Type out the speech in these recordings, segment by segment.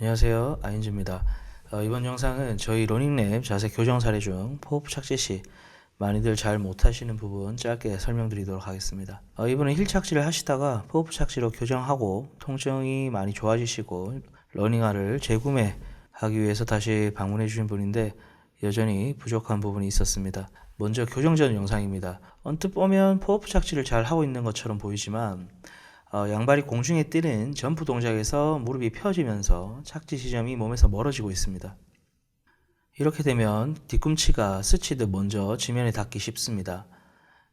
안녕하세요. 아인즈입니다. 어, 이번 영상은 저희 러닝랩 자세 교정 사례 중 포흡 착지 시 많이들 잘 못하시는 부분 짧게 설명드리도록 하겠습니다. 어, 이번에 힐 착지를 하시다가 포흡 착지로 교정하고 통증이 많이 좋아지시고 러닝화를 재구매 하기 위해서 다시 방문해 주신 분인데 여전히 부족한 부분이 있었습니다. 먼저 교정 전 영상입니다. 언뜻 보면 포흡 착지를 잘 하고 있는 것처럼 보이지만 어, 양발이 공중에 뜨는 점프 동작에서 무릎이 펴지면서 착지 지점이 몸에서 멀어지고 있습니다. 이렇게 되면 뒤꿈치가 스치듯 먼저 지면에 닿기 쉽습니다.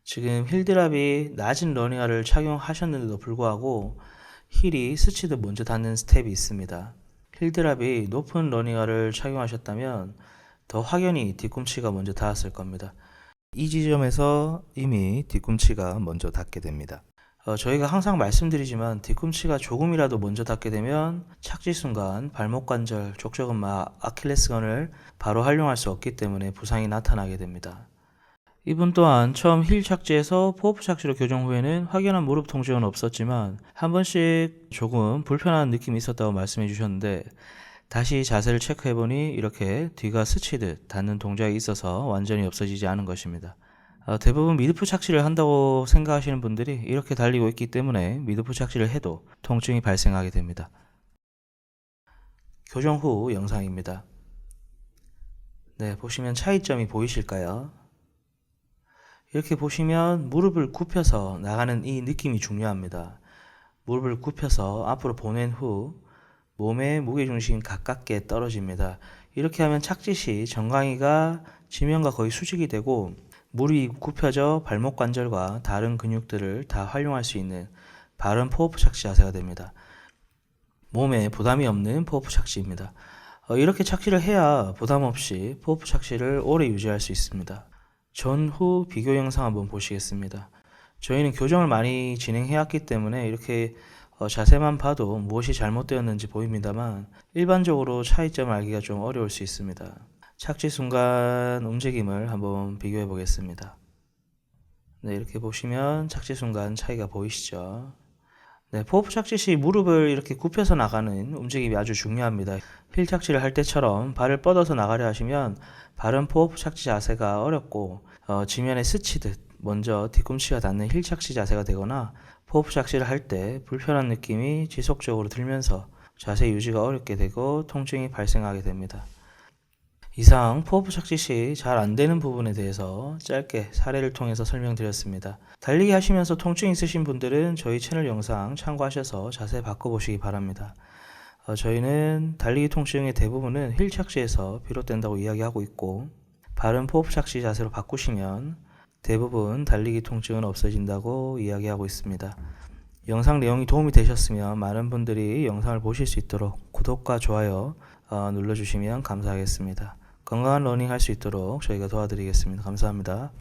지금 힐드랍이 낮은 러닝화를 착용하셨는데도 불구하고 힐이 스치듯 먼저 닿는 스텝이 있습니다. 힐드랍이 높은 러닝화를 착용하셨다면 더 확연히 뒤꿈치가 먼저 닿았을 겁니다. 이 지점에서 이미 뒤꿈치가 먼저 닿게 됩니다. 어, 저희가 항상 말씀드리지만 뒤꿈치가 조금이라도 먼저 닿게 되면 착지 순간 발목 관절, 족저근마, 아킬레스건을 바로 활용할 수 없기 때문에 부상이 나타나게 됩니다. 이분 또한 처음 힐 착지에서 포프 착지로 교정 후에는 확연한 무릎 통증은 없었지만 한 번씩 조금 불편한 느낌이 있었다고 말씀해 주셨는데 다시 자세를 체크해 보니 이렇게 뒤가 스치듯 닿는 동작이 있어서 완전히 없어지지 않은 것입니다. 어, 대부분 미드프 착지를 한다고 생각하시는 분들이 이렇게 달리고 있기 때문에 미드프 착지를 해도 통증이 발생하게 됩니다. 교정 후 영상입니다. 네, 보시면 차이점이 보이실까요? 이렇게 보시면 무릎을 굽혀서 나가는 이 느낌이 중요합니다. 무릎을 굽혀서 앞으로 보낸 후 몸의 무게중심 가깝게 떨어집니다. 이렇게 하면 착지 시 정강이가 지면과 거의 수직이 되고 무릎이 굽혀져 발목 관절과 다른 근육들을 다 활용할 수 있는 바른 포흡 착지 자세가 됩니다. 몸에 부담이 없는 포흡 착지입니다. 어, 이렇게 착지를 해야 부담 없이 포흡 착지를 오래 유지할 수 있습니다. 전후 비교 영상 한번 보시겠습니다. 저희는 교정을 많이 진행해왔기 때문에 이렇게 어, 자세만 봐도 무엇이 잘못되었는지 보입니다만 일반적으로 차이점을 알기가 좀 어려울 수 있습니다. 착지 순간 움직임을 한번 비교해 보겠습니다. 네, 이렇게 보시면 착지 순간 차이가 보이시죠? 네, 포프 착지 시 무릎을 이렇게 굽혀서 나가는 움직임이 아주 중요합니다. 힐 착지를 할 때처럼 발을 뻗어서 나가려 하시면 바른 포프 착지 자세가 어렵고 어, 지면에 스치듯 먼저 뒤꿈치가 닿는 힐 착지 자세가 되거나 포프 착지를 할 때 불편한 느낌이 지속적으로 들면서 자세 유지가 어렵게 되고 통증이 발생하게 됩니다. 이상 포프 착지 시 잘 안되는 부분에 대해서 짧게 사례를 통해서 설명드렸습니다. 달리기 하시면서 통증 있으신 분들은 저희 채널 영상 참고하셔서 자세 바꿔보시기 바랍니다. 어, 저희는 달리기 통증의 대부분은 힐 착지에서 비롯된다고 이야기하고 있고 바른 포프 착지 자세로 바꾸시면 대부분 달리기 통증은 없어진다고 이야기하고 있습니다. 영상 내용이 도움이 되셨으면 많은 분들이 영상을 보실 수 있도록 구독과 좋아요 어, 눌러주시면 감사하겠습니다. 건강한 러닝 할 수 있도록 저희가 도와드리겠습니다. 감사합니다.